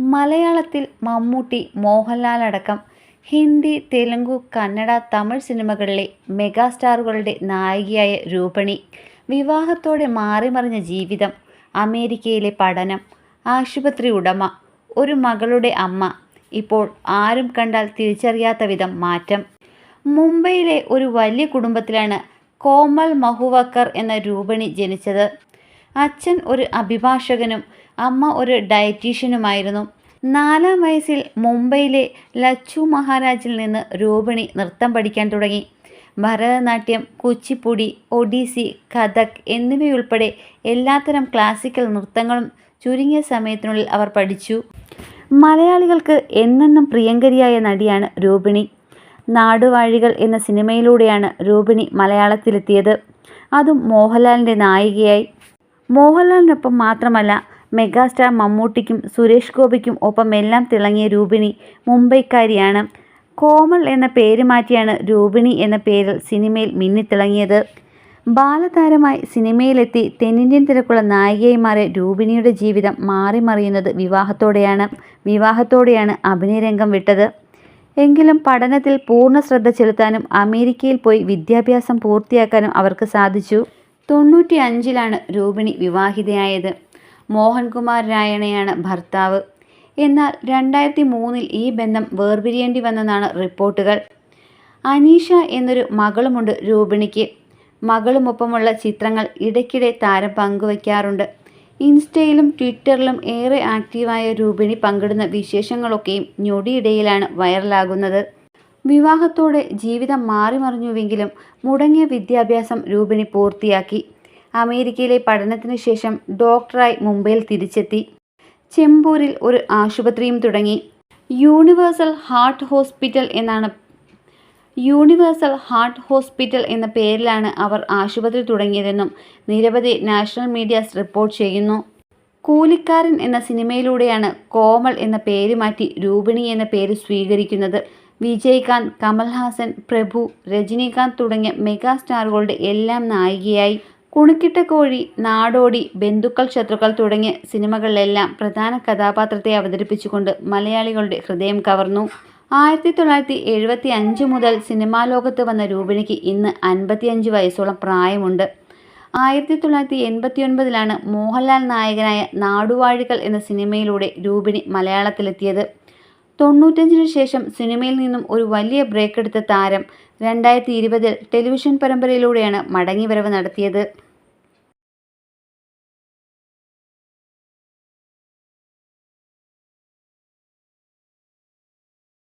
മലയാളത്തിൽ മമ്മൂട്ടി മോഹൻലാൽ അടക്കം ഹിന്ദി തെലുങ്കു കന്നഡ തമിഴ് സിനിമകളിലെ മെഗാസ്റ്റാറുകളുടെ നായികയായ രൂപണി. വിവാഹത്തോടെ മാറിമറിഞ്ഞ ജീവിതം അമേരിക്കയിലെ പഠനം ആശുപത്രി ഉടമ ഒരു മകളുടെ അമ്മ ഇപ്പോൾ ആരും കണ്ടാൽ തിരിച്ചറിയാത്ത വിധം മാറ്റം. മുംബൈയിലെ ഒരു വലിയ കുടുംബത്തിലാണ് കോമൽ മഹുവക്കർ എന്ന രൂപണി ജനിച്ചത്. അച്ഛൻ ഒരു അഭിഭാഷകനും അമ്മ ഒരു ഡയറ്റീഷ്യനുമായിരുന്നു നാലാം വയസ്സിൽ മുംബൈയിലെ ലച്ചു മഹാരാജിൽ നിന്ന് രൂപിണി നൃത്തം പഠിക്കാൻ തുടങ്ങി. ഭരതനാട്യം കുച്ചിപ്പുടി ഒഡീസി കഥക് എന്നിവയുൾപ്പെടെ എല്ലാത്തരം ക്ലാസിക്കൽ നൃത്തങ്ങളും ചുരുങ്ങിയ സമയത്തിനുള്ളിൽ അവർ പഠിച്ചു. മലയാളികൾക്ക് എന്നെന്നും പ്രിയങ്കരിയായ നടിയാണ് രൂപിണി. നാടുവാഴികൾ എന്ന സിനിമയിലൂടെയാണ് രൂപിണി മലയാളത്തിലെത്തിയത്. അതും മോഹൻലാലിന്റെ നായികയായി. മോഹൻലാലിനൊപ്പം മാത്രമല്ല മെഗാസ്റ്റാർ മമ്മൂട്ടിക്കും സുരേഷ് ഗോപിക്കും ഒപ്പം എല്ലാം തിളങ്ങിയ രൂപിണി മുംബൈക്കാരിയാണ്. കോമൾ എന്ന പേര് മാറ്റിയാണ് രൂപിണി എന്ന പേരിൽ സിനിമയിൽ മിന്നിത്തിളങ്ങിയത്. ബാലതാരമായി സിനിമയിലെത്തി തെന്നിന്ത്യൻ തിരക്കുള്ള നായികയായി മാറിയ രൂപിണിയുടെ ജീവിതം മാറിമറിയുന്നത് വിവാഹത്തോടെയാണ്. വിവാഹത്തോടെയാണ് അഭിനയരംഗം വിട്ടത്. എങ്കിലും പഠനത്തിൽ പൂർണ ശ്രദ്ധ ചെലുത്താനും അമേരിക്കയിൽ പോയി വിദ്യാഭ്യാസം പൂർത്തിയാക്കാനും അവർക്ക് സാധിച്ചു. തൊണ്ണൂറ്റി അഞ്ചിലാണ് രൂപിണി വിവാഹിതയായത്. മോഹൻകുമാർ രായണയാണ് ഭർത്താവ്. എന്നാൽ രണ്ടായിരത്തി മൂന്നിൽ ഈ ബന്ധം വേർപിരിയേണ്ടി വന്നെന്നാണ് റിപ്പോർട്ടുകൾ. അനീഷ എന്നൊരു മകളുമുണ്ട് രൂപിണിക്ക്. മകളുമൊപ്പമുള്ള ചിത്രങ്ങൾ ഇടയ്ക്കിടെ താരം പങ്കുവയ്ക്കാറുണ്ട് ഇൻസ്റ്റയിലും ട്വിറ്ററിലും ഏറെ ആക്റ്റീവായ രൂപിണി പങ്കിടുന്ന വിശേഷങ്ങളൊക്കെയും ഞൊടിയിടയിലാണ് വൈറലാകുന്നത്. വിവാഹത്തോടെ ജീവിതം മാറിമറിഞ്ഞുവെങ്കിലും മുടങ്ങിയ വിദ്യാഭ്യാസം രൂപിണി പൂർത്തിയാക്കി. അമേരിക്കയിലെ പഠനത്തിന് ശേഷം ഡോക്ടറായി മുംബൈയിൽ തിരിച്ചെത്തി. ചെമ്പൂരിൽ ഒരു ആശുപത്രിയും തുടങ്ങി. യൂണിവേഴ്സൽ ഹാർട്ട് ഹോസ്പിറ്റൽ എന്നാണ് യൂണിവേഴ്സൽ ഹാർട്ട് ഹോസ്പിറ്റൽ എന്ന പേരിലാണ് അവർ ആശുപത്രി തുടങ്ങിയതെന്നും നിരവധി നാഷണൽ മീഡിയാസ് റിപ്പോർട്ട് ചെയ്യുന്നു. കൂലിക്കാരൻ എന്ന സിനിമയിലൂടെയാണ് കോമൾ എന്ന പേര് മാറ്റി രൂപിണി എന്ന പേര് സ്വീകരിക്കുന്നത്. വിജയ്കാന്ത് കമൽഹാസൻ പ്രഭു രജനീകാന്ത് തുടങ്ങിയ മെഗാ സ്റ്റാറുകളുടെ എല്ലാം നായികയായി. കുണുക്കിട്ട കോഴി നാടോടി ബന്ധുക്കൾ ശത്രുക്കൾ തുടങ്ങിയ സിനിമകളിലെല്ലാം പ്രധാന കഥാപാത്രത്തെ അവതരിപ്പിച്ചുകൊണ്ട് മലയാളികളുടെ ഹൃദയം കവർന്നു. ആയിരത്തി തൊള്ളായിരത്തി എഴുപത്തി അഞ്ച് മുതൽ സിനിമാ ലോകത്ത് വന്ന രൂപിണിക്ക് ഇന്ന് അൻപത്തിയഞ്ച് വയസ്സോളം പ്രായമുണ്ട്. ആയിരത്തി തൊള്ളായിരത്തി എൺപത്തി ഒൻപതിലാണ് മോഹൻലാൽ നായകനായ നാടുവാഴികൾ എന്ന സിനിമയിലൂടെ രൂപിണി മലയാളത്തിലെത്തിയത്. തൊണ്ണൂറ്റഞ്ചിന് ശേഷം സിനിമയിൽ നിന്നും ഒരു വലിയ ബ്രേക്ക് എടുത്ത താരം രണ്ടായിരത്തി ഇരുപതിൽ ടെലിവിഷൻ പരമ്പരയിലൂടെയാണ് മടങ്ങിവരവ് നടത്തിയത്.